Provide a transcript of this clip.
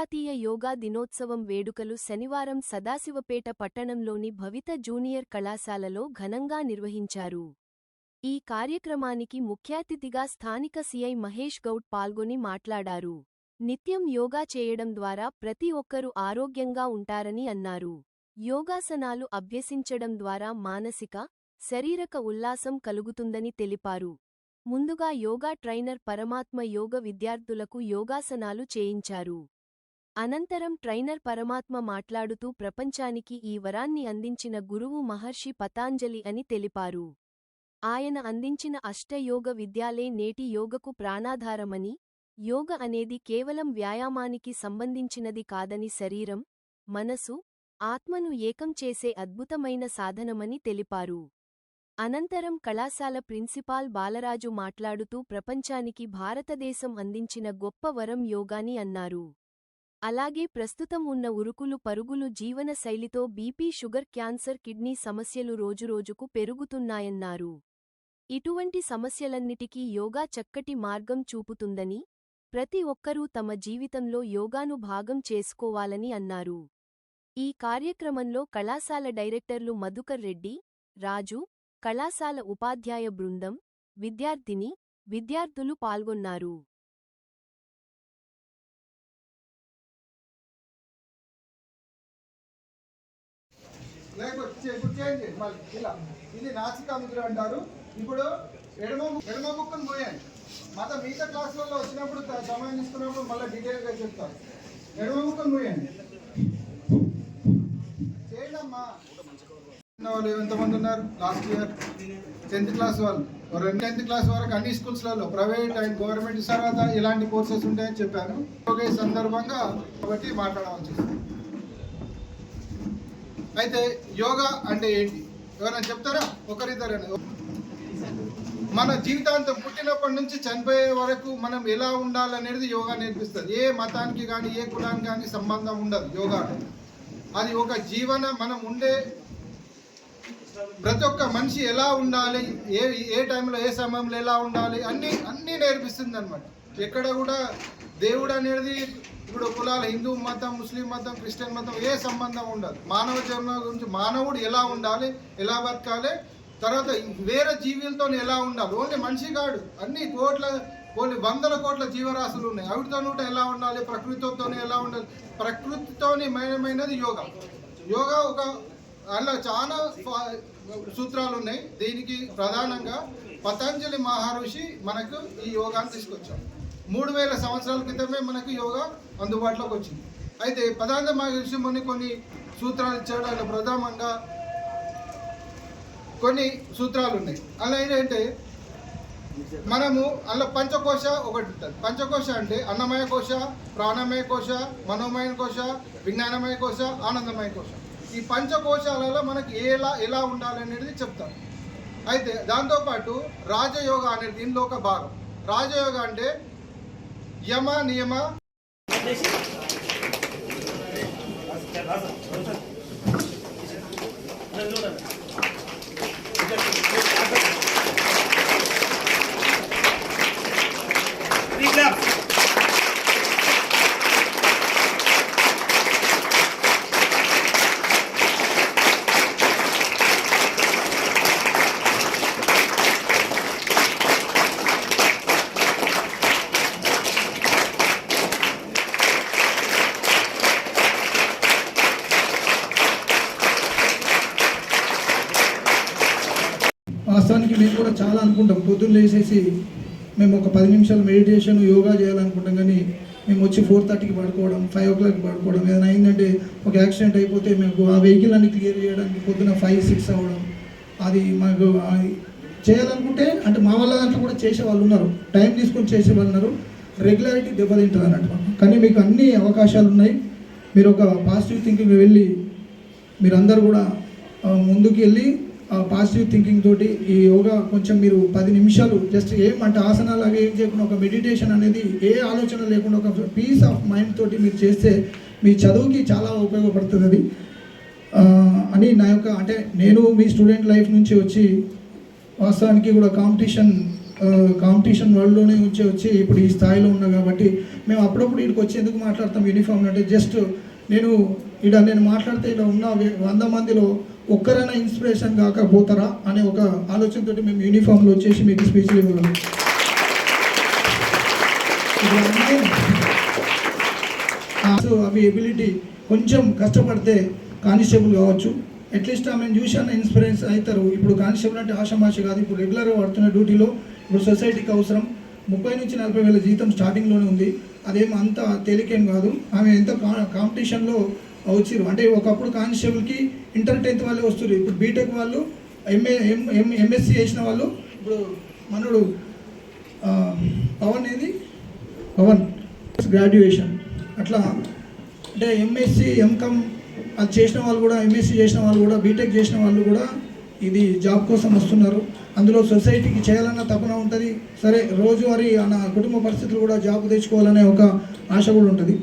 అంతర్జాతీయ యోగా దినోత్సవం వేడుకలు శనివారం సదాశివపేట పట్టణంలోని భవిత జూనియర్ కళాశాలలో ఘనంగా నిర్వహించారు. ఈ కార్యక్రమానికి ముఖ్యాతిథిగా స్థానిక సీఐ మహేష్ గౌడ్ పాల్గొని మాట్లాడారు. నిత్యం యోగా చేయడం ద్వారా ప్రతి ఒక్కరూ ఆరోగ్యంగా ఉంటారని అన్నారు. యోగాసనాలు అభ్యసించడం ద్వారా మానసిక శరీరక ఉల్లాసం కలుగుతుందని తెలిపారు. ముందుగా యోగా ట్రైనర్ పరమాత్మ యోగ విద్యార్థులకు యోగాసనాలు చేయించారు. అనంతరం ట్రైనర్ పరమాత్మ మాట్లాడుతూ ప్రపంచానికి ఈ వరాన్ని అందించిన గురువు మహర్షి పతాంజలి అని తెలిపారు. ఆయన అందించిన అష్టయోగ విద్యాలే నేటి యోగకు ప్రాణాధారమని యోగ అనేది కేవలం వ్యాయామానికి సంబంధించినది కాదని శరీరం మనసు ఆత్మను ఏకం చేసే అద్భుతమైన సాధనమని తెలిపారు. అనంతరం కళాశాల ప్రిన్సిపాల్ బాలరాజు మాట్లాడుతూ ప్రపంచానికి భారతదేశం అందించిన గొప్ప వరం యోగాని అన్నారు. అలాగే ప్రస్తుతం ఉన్న ఉరుకులు పరుగులు జీవన శైలితో బీపీ షుగర్ క్యాన్సర్ కిడ్నీ సమస్యలు రోజురోజుకు పెరుగుతున్నాయన్నారు. ఇటువంటి సమస్యలన్నిటికీ యోగా చక్కటి మార్గం చూపుతుందని ప్రతి ఒక్కరూ తమ జీవితంలో యోగాను భాగం చేసుకోవాలని అన్నారు. ఈ కార్యక్రమంలో కళాశాల డైరెక్టర్లు మధుకర్ రెడ్డి రాజు కళాశాల ఉపాధ్యాయ బృందం విద్యార్థిని విద్యార్థులు పాల్గొన్నారు. చేయండి. మళ్ళీ ఇలా. ఇది నాసికా ముద్ర అంటారు. ఇప్పుడు ఎడమ ఎడమ ముక్కును పోయండి మత మిగతా క్లాసులలో వచ్చినప్పుడు సమయం తీసుకున్నప్పుడు మళ్ళీ డీటెయిల్గా చెప్తాను ఎడమ ముక్కును పోయండి. చేయండి అమ్మా. వాళ్ళు ఎంతమంది ఉన్నారు? లాస్ట్ ఇయర్ టెన్త్ క్లాస్ వాళ్ళు. రెండు టెన్త్ క్లాస్ వరకు అన్ని స్కూల్స్లలో. ప్రైవేట్ అండ్ గవర్నమెంట్ తర్వాత ఇలాంటి కోర్సెస్ ఉంటాయని చెప్పాను. ఒకే సందర్భంగా కాబట్టి మాట్లాడవలసి అయితే యోగా అంటే ఏంటి? ఎవరైనా చెప్తారా? ఒకరిద్దరని. మన జీవితాంతం పుట్టినప్పటి నుంచి చనిపోయే వరకు మనం ఎలా ఉండాలనేది యోగా నేర్పిస్తుంది. ఏ మతానికి కానీ ఏ కులానికి కానీ సంబంధం ఉండదు యోగా అది ఒక జీవన మనం ఉండే ప్రతి ఒక్క మనిషి ఎలా ఉండాలి ఏ ఏ టైంలో ఏ సమయంలో ఎలా ఉండాలి అన్నీ అన్నీ నేర్పిస్తుంది అనమాట ఎక్కడ కూడా దేవుడు అనేది ఇప్పుడు కులాల హిందూ మతం ముస్లిం మతం క్రిస్టియన్ మతం ఏ సంబంధం ఉండదు. మానవ జన్మ గురించి మానవుడు ఎలా ఉండాలి ఎలా బతకాలి తర్వాత వేరే జీవులతో ఎలా ఉండాలి? ఓన్లీ మనిషి కాడు. అన్ని కోట్ల కొన్ని వందల కోట్ల జీవరాశులు ఉన్నాయి. అవిటితో నూట ఎలా ఉండాలి ప్రకృతితో ఎలా ఉండాలి? ప్రకృతితోని మైనమైనది యోగా. యోగా ఒక అలా చాలా సూత్రాలు ఉన్నాయి. దీనికి ప్రధానంగా పతంజలి మహర్షి మనకు ఈ యోగాన్ని తీసుకొచ్చారు మూడు వేల సంవత్సరాల క్రితమే మనకు యోగా అందుబాటులోకి వచ్చింది. అయితే పతంజలి మహర్షి ముని కొన్ని సూత్రాలు ఇచ్చాడు. ఆయన ప్రధానంగా కొన్ని సూత్రాలు ఉన్నాయి. అలా ఏంటంటే మనము అందులో పంచకోశ ఒకటి ఉంటుంది. పంచకోశ అంటే అన్నమయ కోశ ప్రాణమయ కోశ మనోమయ కోశ విజ్ఞానమయ కోశ ఆనందమయ కోశ. ఈ పంచకోశాలలో మనకి ఎలా ఎలా ఉండాలి అనేది చెప్తారు. అయితే దాంతోపాటు రాజయోగ అనేది దీనిలో ఒక భాగం. రాజయోగ అంటే యమ నియమ వాస్తవానికి మేము కూడా చాలా అనుకుంటాం. పొద్దున్న లేసేసి మేము ఒక పది నిమిషాలు మెడిటేషన్ యోగా చేయాలనుకుంటాం కానీ మేము వచ్చి ఫోర్ థర్టీకి పడుకోవడం ఫైవ్ ఓ క్లాక్ పడుకోవడం ఏదైనా అయిందంటే ఒక యాక్సిడెంట్ అయిపోతే మేము ఆ వెహికల్ అన్ని క్లియర్ చేయడానికి పొద్దున ఫైవ్ సిక్స్ అవ్వడం అది మాకు అది చేయాలనుకుంటే అంటే మా వాళ్ళ దాంట్లో కూడా చేసే వాళ్ళు ఉన్నారు. టైం తీసుకొని చేసే వాళ్ళు ఉన్నారు. రెగ్యులారిటీ దెబ్బతింటుంది అన్నట్టు కానీ మీకు అన్ని అవకాశాలు ఉన్నాయి. మీరు ఒక పాజిటివ్ థింకింగ్ వెళ్ళి మీరందరూ కూడా ముందుకు వెళ్ళి పాజిటివ్ థింకింగ్ తోటి ఈ యోగా కొంచెం మీరు పది నిమిషాలు జస్ట్ ఏమంటే ఆసనాలు అవి ఏం చేయకుండా ఒక మెడిటేషన్ అనేది ఏ ఆలోచన లేకుండా ఒక పీస్ ఆఫ్ మైండ్ తోటి మీరు చేస్తే మీ చదువుకి చాలా ఉపయోగపడుతుంది అది అని నా యొక్క అంటే నేను మీ స్టూడెంట్ లైఫ్ నుంచి వచ్చి వాస్తవానికి కూడా కాంపిటీషన్ కాంపిటీషన్ వరల్డ్లోనే వచ్చి వచ్చి ఇప్పుడు ఈ స్థాయిలో ఉన్నా కాబట్టి మేము అప్పుడప్పుడు ఇక్కడికి వచ్చి ఎందుకు మాట్లాడతాం యూనిఫామ్ అంటే జస్ట్ నేను ఇక్కడ నేను మాట్లాడితే ఇక్కడ ఉన్న వంద మందిలో ఒక్కరైనా ఇన్స్పిరేషన్ కాకపోతారా అనే ఒక ఆలోచనతోటి మేము యూనిఫామ్లో వచ్చేసి మీకు స్పీచ్లు ఇవ్వగలం. అవి ఎబిలిటీ కొంచెం కష్టపడితే కానిస్టేబుల్ కావచ్చు. అట్లీస్ట్ ఆమెను చూసాను ఇన్స్పిరెన్స్ అవుతారు. ఇప్పుడు కానిస్టేబుల్ అంటే ఆషామాష కాదు ఇప్పుడు రెగ్యులర్గా పడుతున్న డ్యూటీలో ఇప్పుడు సొసైటీకి అవసరం. ముప్పై నుంచి నలభై వేల జీతం స్టార్టింగ్లోనే ఉంది. అదేం అంత తేలికేం కాదు. ఆమె ఎంత కాంపిటీషన్లో వచ్చిర్రు అంటే ఒకప్పుడు కానిస్టేబుల్కి ఇంటర్ టెన్త్ వాళ్ళే వస్తారు ఇప్పుడు బీటెక్ వాళ్ళు ఎంఏ ఎం ఎం ఎంఎస్సి చేసిన వాళ్ళు ఇప్పుడు మనడు పవన్ ఏది? పవన్ గ్రాడ్యుయేషన్ అట్లా అంటే ఎంఎస్సి ఎంకామ్ అది చేసిన వాళ్ళు కూడా ఎంఎస్సి చేసిన వాళ్ళు కూడా బీటెక్ చేసిన వాళ్ళు కూడా ఇది జాబ్ కోసం వస్తున్నారు. అందులో సొసైటీకి చేయాలన్న తపన ఉంటుంది. సరే రోజువారీ నా కుటుంబ పరిస్థితులు కూడా జాబ్ తెచ్చుకోవాలనే ఒక ఆశ కూడా ఉంటుంది.